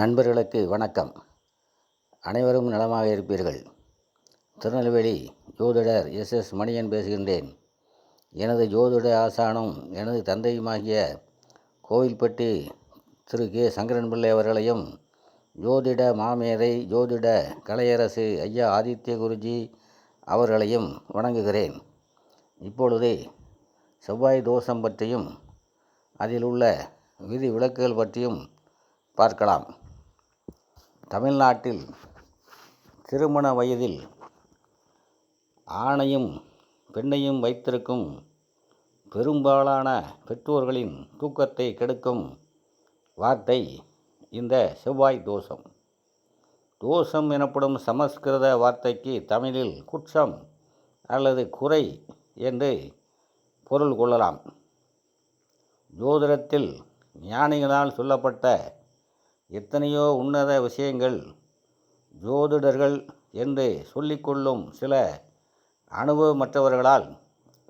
நண்பர்களுக்கு வணக்கம். அனைவரும் நலமாக இருப்பீர்கள். திருநெல்வேலி ஜோதிடர் எஸ். எஸ். மணியன் பேசுகின்றேன். எனது ஜோதிட ஆசானும் எனது தந்தையுமாகிய கோவில்பட்டி திரு. கே. சங்கரன் பிள்ளை அவர்களையும் ஜோதிட மாமேதை ஜோதிட கலையரசு ஐயா ஆதித்ய குருஜி அவர்களையும் வணங்குகிறேன். இப்பொழுது செவ்வாய் தோஷம் பற்றியும் அதில் உள்ள விதி விலக்குகள் பற்றியும் பார்க்கலாம். தமிழ்நாட்டில் திருமண வயதில் ஆணையும் பெண்ணையும் வைத்திருக்கும் பெரும்பாலான பெற்றோர்களின் தூக்கத்தை கெடுக்கும் வார்த்தை இந்த செவ்வாய் தோஷம். தோஷம் எனப்படும் சமஸ்கிருத வார்த்தைக்கு தமிழில் குற்றம் அல்லது குறை என்று பொருள் கொள்ளலாம். ஜோதிடத்தில் ஞானிகளால் சொல்லப்பட்ட எத்தனையோ உன்னத விஷயங்கள் ஜோதிடர்கள் என்று சொல்லிக்கொள்ளும் சில அனுபவமற்றவர்களால்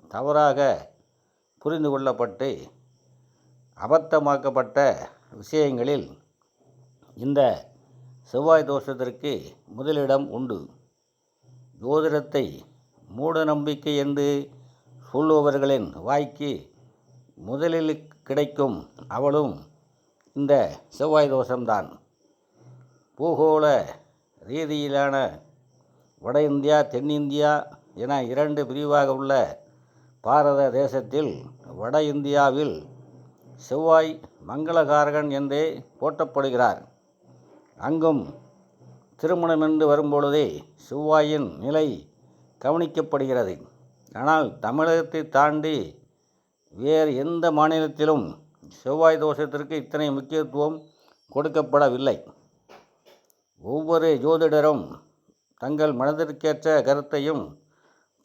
தவறாக புரிந்து கொள்ளப்பட்டு அபத்தமாக்கப்பட்ட விஷயங்களில் இந்த செவ்வாய் தோஷத்திற்கு முதலிடம் உண்டு. ஜோதிடத்தை மூட நம்பிக்கை என்று சொல்லுபவர்களின் வாய்க்கு முதலில் கிடைக்கும் அவளும் இந்த செவ்வாய் தோஷம்தான். பூகோள ரீதியிலான வட இந்தியா தென்னிந்தியா என இரண்டு பிரிவாக உள்ள பாரத தேசத்தில் வட இந்தியாவில் செவ்வாய் மங்களகாரகன் என்றே போற்றப்படுகிறார். அங்கும் திருமணம் என்று வரும்பொழுதே செவ்வாயின் நிலை கவனிக்கப்படுகிறது. ஆனால் தமிழகத்தை தாண்டி வேறு எந்த மாநிலத்திலும் செவ்வாய் தோஷத்திற்கு இத்தனை முக்கியத்துவம் கொடுக்கப்படவில்லை. ஒவ்வொரு ஜோதிடரும் தங்கள் மனதிற்கேற்ற கருத்தையும்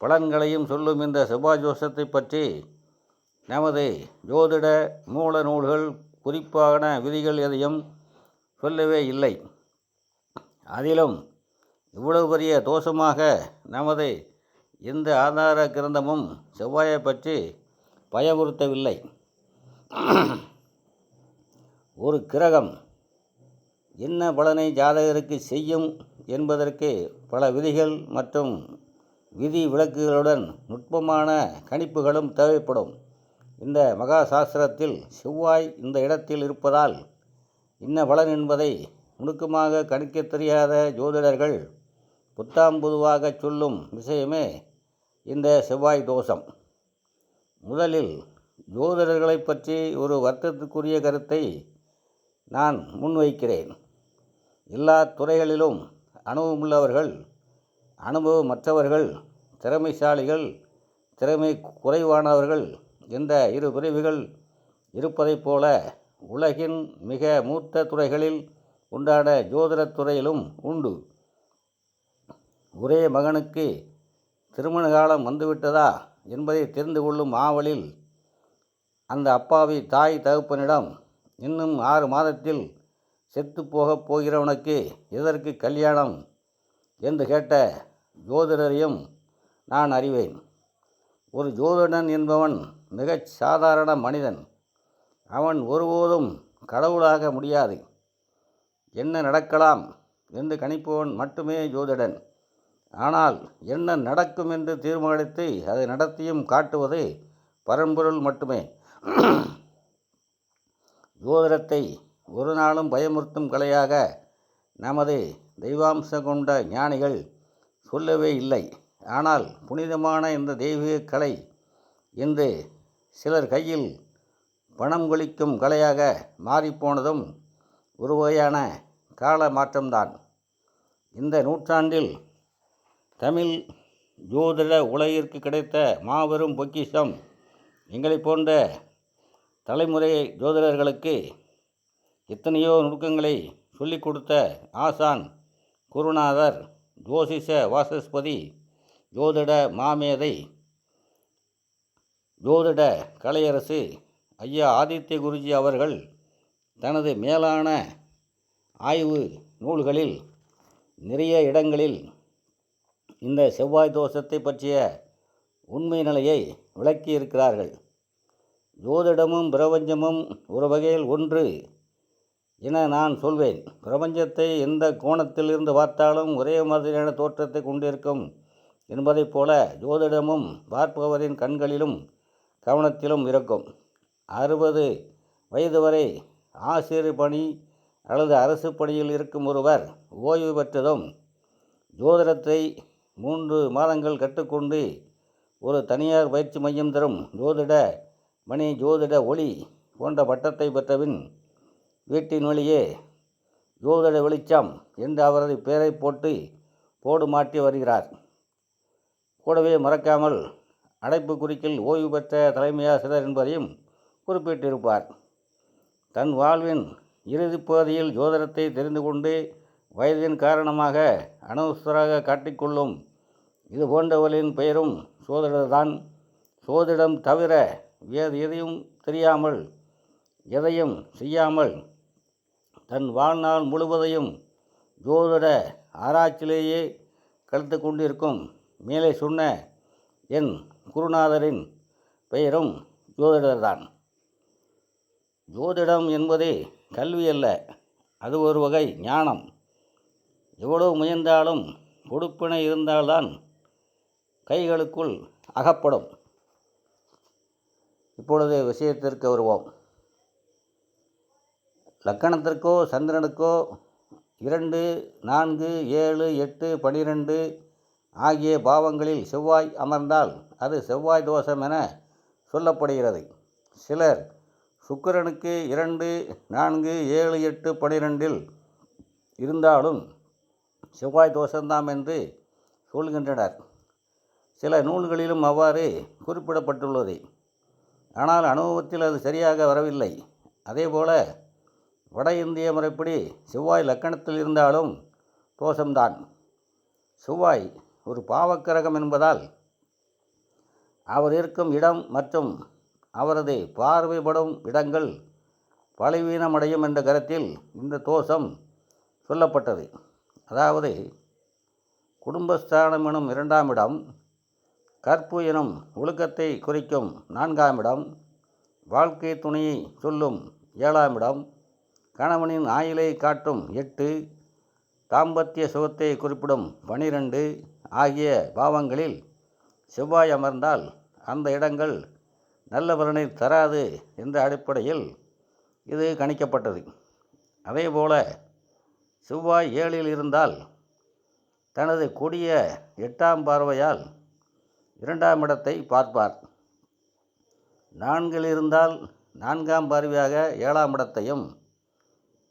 பலன்களையும் சொல்லும் இந்த செவ்வாய் தோஷத்தை பற்றி நமது ஜோதிட மூல நூல்கள் குறிப்பான விதிகள் எதையும் சொல்லவே இல்லை. அதிலும் இவ்வளவு பெரிய தோஷமாக நமது எந்த ஆதார கிரந்தமும் செவ்வாயை பற்றி பயமுறுத்தவில்லை. ஒரு கிரகம் என்ன பலனை ஜாதகருக்கு செய்யும் என்பதற்கு பல விதிகள் மற்றும் விதி விளக்குகளுடன் நுட்பமான கணிப்புகளும் தேவைப்படும். இந்த மகா சாஸ்திரத்தில் செவ்வாய் இந்த இடத்தில் இருப்பதால் இன்ன பலன் என்பதை நுணுக்கமாக கணிக்க தெரியாத ஜோதிடர்கள் புத்தாம் பொதுவாக சொல்லும் விஷயமே இந்த செவ்வாய் தோஷம். முதலில் ஜோதிடர்களை பற்றி ஒரு வருத்தத்துக்குரிய கருத்தை நான் முன்வைக்கிறேன். எல்லா துறைகளிலும் அனுபவமுள்ளவர்கள் அனுபவமற்றவர்கள் திறமைசாலிகள் திறமை குறைவானவர்கள் என்ற இரு பிரிவுகள் இருப்பதைப் போல உலகின் மிக மூத்த துறைகளில் உண்டான ஜோதிடத் துறையிலும் உண்டு. ஒரே மகனுக்கு திருமண காலம் வந்துவிட்டதா என்பதை தெரிந்து கொள்ளும் ஆவலில் அந்த அப்பாவி தாய் தகப்பனிடம் இன்னும் ஆறு மாதத்தில் செத்து போகப் போகிறவனுக்கு எதற்கு கல்யாணம்? என்று கேட்ட ஜோதிடரையும் நான் அறிவேன். ஒரு ஜோதிடன் என்பவன் மிகச் சாதாரண மனிதன். அவன் ஒருபோதும் கடவுளாக முடியாது. என்ன நடக்கலாம் என்று கணிப்பவன் மட்டுமே ஜோதிடன். ஆனால் என்ன நடக்கும் என்று தீர்மானித்து அதை நடத்தியும் காட்டுவது பரம்பொருள் மட்டுமே. ஜோதிடத்தை ஒரு நாளும் பயமுறுத்தும் கலையாக நமது தெய்வாம்சம் கொண்ட ஞானிகள் சொல்லவே இல்லை. ஆனால் புனிதமான இந்த தெய்வீக கலை இன்று சிலர் கையில் பணம் கொளிக்கும் கலையாக மாறிப்போனதும் ஒரு வகையான கால மாற்றம்தான். இந்த நூற்றாண்டில் தமிழ் ஜோதிட உலகிற்கு கிடைத்த மாபெரும் பொக்கிஷம் எங்களை போன்ற தலைமுறை ஜோதிடர்களுக்கு எத்தனையோ நுணுக்கங்களை சொல்லிக் கொடுத்த ஆசான் குருநாதர் ஜோசிஷ வாசஸ்பதி ஜோதிட மாமேதை ஜோதிட கலையரசு ஐயா ஆதித்ய குருஜி அவர்கள் தனது மேலான ஆய்வு நூல்களில் நிறைய இடங்களில் இந்த செவ்வாய் தோஷத்தை பற்றிய உண்மை நிலையை விளக்கியிருக்கிறார்கள். ஜோதிடமும் பிரபஞ்சமும் ஒரு வகையில் ஒன்று என நான் சொல்வேன். பிரபஞ்சத்தை எந்த கோணத்தில் இருந்து பார்த்தாலும் ஒரே மாதிரியான தோற்றத்தை கொண்டிருக்கும் என்பதைப் போல ஜோதிடமும் பார்ப்பவரின் கண்களிலும் கவனத்திலும் இருக்கும். அறுபது வயது வரை ஆசிரியர் பணி அல்லது அரசு பணியில் இருக்கும் ஒருவர் ஓய்வு பெற்றதும் ஜோதிடத்தை மூன்று மாதங்கள் கற்றுக்கொண்டு ஒரு தனியார் பயிற்சி மையம் தரும் ஜோதிட மணி ஜோதிட ஒளி போன்ற பட்டத்தை பெற்றபின் வீட்டின் வழியே ஜோதிட வெளிச்சம் என்று அவரது பெயரை போட்டு போடு மாற்றி வருகிறார். கூடவே மறக்காமல் அடைப்பு குறிக்கில் ஓய்வு பெற்ற தலைமையாசிரியர் என்பதையும் குறிப்பிட்டிருப்பார். தன் வாழ்வின் இறுதிப் பகுதியில் ஜோதிடத்தை தெரிந்து கொண்டு வயதின் காரணமாக அனவசராக காட்டிக்கொள்ளும் இது போன்றவர்களின் பெயரும் சோதிடர்தான் சோதிடம் தவிர வேறு எதையும் தெரியாமல் எதையும் செய்யாமல் தன் வாழ்நாள் முழுவதையும் ஜோதிட ஆராய்ச்சியிலேயே கழித்து கொண்டிருக்கும் மேலே சொன்ன என் குருநாதரின் பெயரும் ஜோதிடர்தான். ஜோதிடம் என்பது கல்வி அல்ல அது ஒரு வகை ஞானம். எவ்வளவு முயன்றாலும் கொடுப்பினை இருந்தால்தான் கைகளுக்குள் அகப்படும். இப்பொழுது விஷயத்திற்கு வருவோம். லக்கணத்திற்கோ சந்திரனுக்கோ இரண்டு நான்கு ஏழு எட்டு பனிரெண்டு ஆகிய பாவங்களில் செவ்வாய் அமர்ந்தால் அது செவ்வாய் தோஷம் என சொல்லப்படுகிறது. சிலர் சுக்கிரனுக்கு இரண்டு நான்கு ஏழு எட்டு பனிரெண்டில் இருந்தாலும் செவ்வாய் தோஷம்தாம் என்று சொல்கின்றனர். சில நூல்களிலும் அவ்வாறு குறிப்பிடப்பட்டுள்ளது. ஆனால் அனுபவத்தில் அது சரியாக வரவில்லை. அதேபோல வட இந்திய முறைப்படி செவ்வாய் லக்கணத்தில் இருந்தாலும் தோஷம்தான். செவ்வாய் ஒரு பாவக்கிரகம் என்பதால் அவர் இருக்கும் இடம் மற்றும் அவரது பார்வைப்படும் இடங்கள் பலவீனமடையும் என்ற கருத்தில் இந்த தோஷம் சொல்லப்பட்டது. அதாவது குடும்பஸ்தானம் எனும் இரண்டாம் இடம் கற்பு எனும் ஒழுக்கத்தை குறிக்கும் நான்காம் இடம். வாழ்க்கை துணையை சொல்லும் ஏழாம் இடம். கணவனின் ஆயிலை காட்டும் எட்டு. தாம்பத்திய சுகத்தை குறிப்பிடும் பனிரெண்டு. ஆகிய பாவங்களில் செவ்வாய் அமர்ந்தால் அந்த இடங்கள் நல்ல பலனை தராது என்ற அடிப்படையில் இது கணிக்கப்பட்டது. அதேபோல செவ்வாய் ஏழில் இருந்தால் தனது கொடிய எட்டாம் பார்வையால் இரண்டாம் இடத்தை பார்ப்பார். நான்கில் இருந்தால் நான்காம் பார்வையாக ஏழாம் இடத்தையும்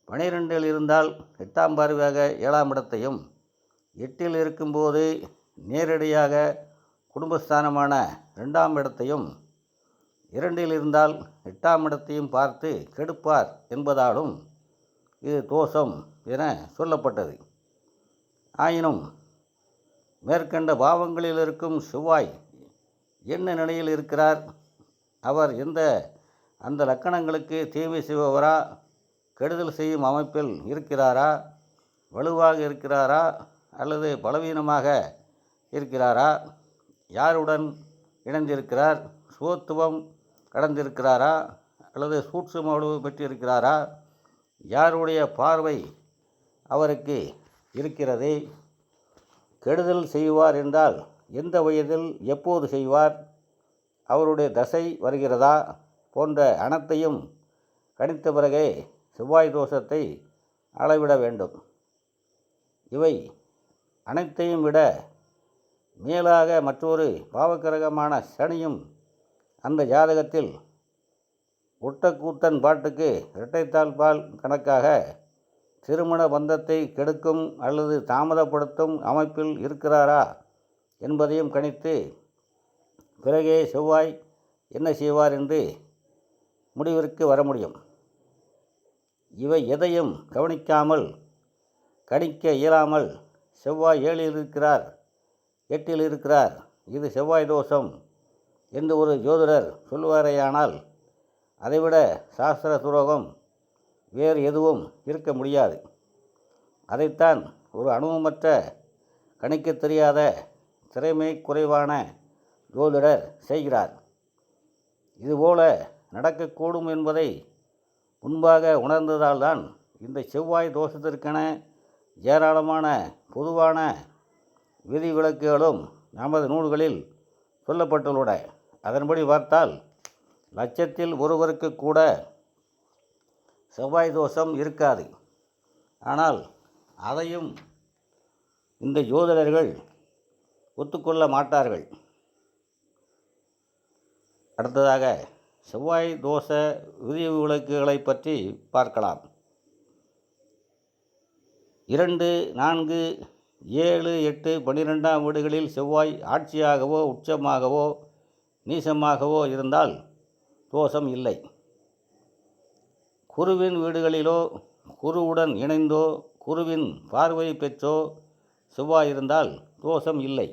பனிரெண்டில் இருந்தால் எட்டாம் பார்வையாக ஏழாம் இடத்தையும் எட்டில் இருக்கும்போது நேரடியாக குடும்பஸ்தானமான ரெண்டாம் இடத்தையும் இரண்டில் இருந்தால் எட்டாம் இடத்தையும் பார்த்து கெடுப்பார் என்பதாலும் இது தோஷம் என சொல்லப்பட்டது. ஆயினும் மேற்கண்ட பாவங்களில் இருக்கும் செவ்வாய் என்ன நிலையில் இருக்கிறார்? அவர் எந்த அந்த லக்கணங்களுக்கு தீமை செய்பவரா? கெடுதல் செய்யும் அமைப்பில் இருக்கிறாரா? வலுவாக இருக்கிறாரா? அல்லது பலவீனமாக இருக்கிறாரா? யாருடன் இணைந்திருக்கிறார்? சுவத்துவம் கடந்திருக்கிறாரா? அல்லது சூட்சும வலுவு பெற்றிருக்கிறாரா? யாருடைய பார்வை அவருக்கு இருக்கிறது? கெடுதல் செய்வார் என்றால் எந்த வயதில் எப்போது செய்வார்? அவருடைய தசை வருகிறதா? போன்ற அனைத்தையும் கணித்த பிறகே செவ்வாய் தோஷத்தை அளவிட வேண்டும். இவை அனைத்தையும் விட மேலாக மற்றொரு பாவக்கிரகமான சனியும் அந்த ஜாதகத்தில் ஒட்டக்கூத்தன் பாட்டுக்கு இரட்டைத்தாள் பால் கணக்காக திருமண பந்தத்தை கெடுக்கும் அல்லது தாமதப்படுத்தும் அமைப்பில் இருக்கிறாரா என்பதையும் கணித்து பிறகே செவ்வாய் என்ன செய்வார் என்று முடிவிற்கு வர முடியும். இவை எதையும் கவனிக்காமல் கணிக்க இயலாமல் செவ்வாய் ஏழில் இருக்கிறார் எட்டில் இருக்கிறார். இது செவ்வாய் தோஷம் என்று ஒரு ஜோதிடர் சொல்லுவாரேயானால் அதைவிட சாஸ்திர துரோகம் வேறு எதுவும் இருக்க முடியாது. அதைத்தான் ஒரு அனுபவமற்ற கணிக்கத் தெரியாத திறமை குறைவான ஜோதிடர் செய்கிறார். இதுபோல நடக்கக்கூடும் என்பதை முன்பாக உணர்ந்ததால்தான் இந்த செவ்வாய் தோஷத்திற்கென ஏராளமான பொதுவான விதிவிலக்குகளும் நமது நூல்களில் சொல்லப்பட்டுள்ளன. அதன்படி பார்த்தால் லட்சத்தில் ஒருவருக்கு கூட செவ்வாய் தோஷம் இருக்காது. ஆனால் அதையும் இந்த ஜோதிடர்கள் ஒத்துக்கொள்ள மாட்டார்கள். அடுத்ததாக செவ்வாய் தோஷ விதிவிலக்குகளை பற்றி பார்க்கலாம். இரண்டு நான்கு ஏழு எட்டு பன்னிரெண்டாம் வீடுகளில் செவ்வாய் ஆட்சியாகவோ உச்சமாகவோ நீசமாகவோ இருந்தால் தோஷம் இல்லை. குருவின் வீடுகளிலோ குருவுடன் இணைந்தோ குருவின் பார்வை பெற்றோ செவ்வாய் இருந்தால் தோஷம் இல்லை.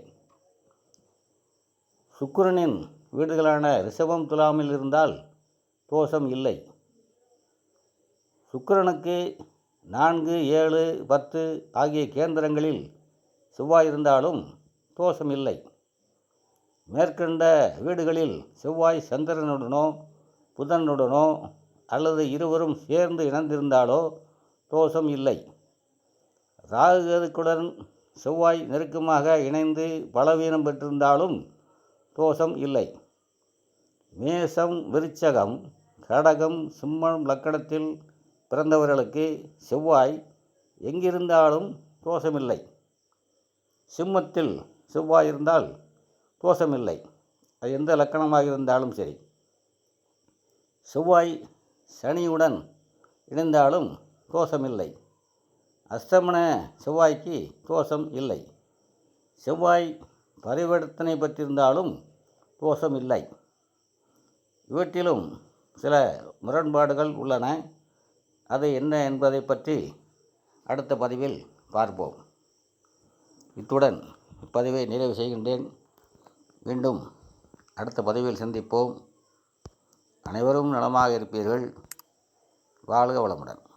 சுக்கிரனின் வீடுகளான ரிஷபம் துலாமில் இருந்தால் தோஷம் இல்லை. சுக்கிரனுக்கு நான்கு ஏழு பத்து ஆகிய கேந்திரங்களில் செவ்வாய் இருந்தாலும் தோஷம் இல்லை. மேற்கண்ட வீடுகளில் செவ்வாய் சந்திரனுடனோ புதனுடனோ அல்லது இருவரும் சேர்ந்து இணைந்திருந்தாலோ தோஷம் இல்லை. ராகுகதுக்குடன் செவ்வாய் நெருக்கமாக இணைந்து பலவீனம் பெற்றிருந்தாலும் தோஷம் இல்லை. மேசம் விருச்சகம் கடகம் சிம்மம் லக்கணத்தில் பிறந்தவர்களுக்கு செவ்வாய் எங்கிருந்தாலும் தோஷமில்லை. சிம்மத்தில் செவ்வாய் இருந்தால் தோஷமில்லை. அது எந்த லக்கணமாக இருந்தாலும் சரி. செவ்வாய் சனியுடன் இணைந்தாலும் தோஷமில்லை அஸ்தமன செவ்வாய்க்கு தோஷம் இல்லை. செவ்வாய் பரிவர்த்தனை பெற்றிருந்தாலும் தோஷம் இல்லை இவற்றிலும் சில முரண்பாடுகள் உள்ளன. அது என்ன என்பதை பற்றி அடுத்த பதிவில் பார்ப்போம். இத்துடன் இப்பதிவை நிறைவு செய்கின்றேன். மீண்டும் அடுத்த பதிவில் சந்திப்போம். அனைவரும் நலமாக இருப்பீர்கள். வாழ்க வளமுடன்.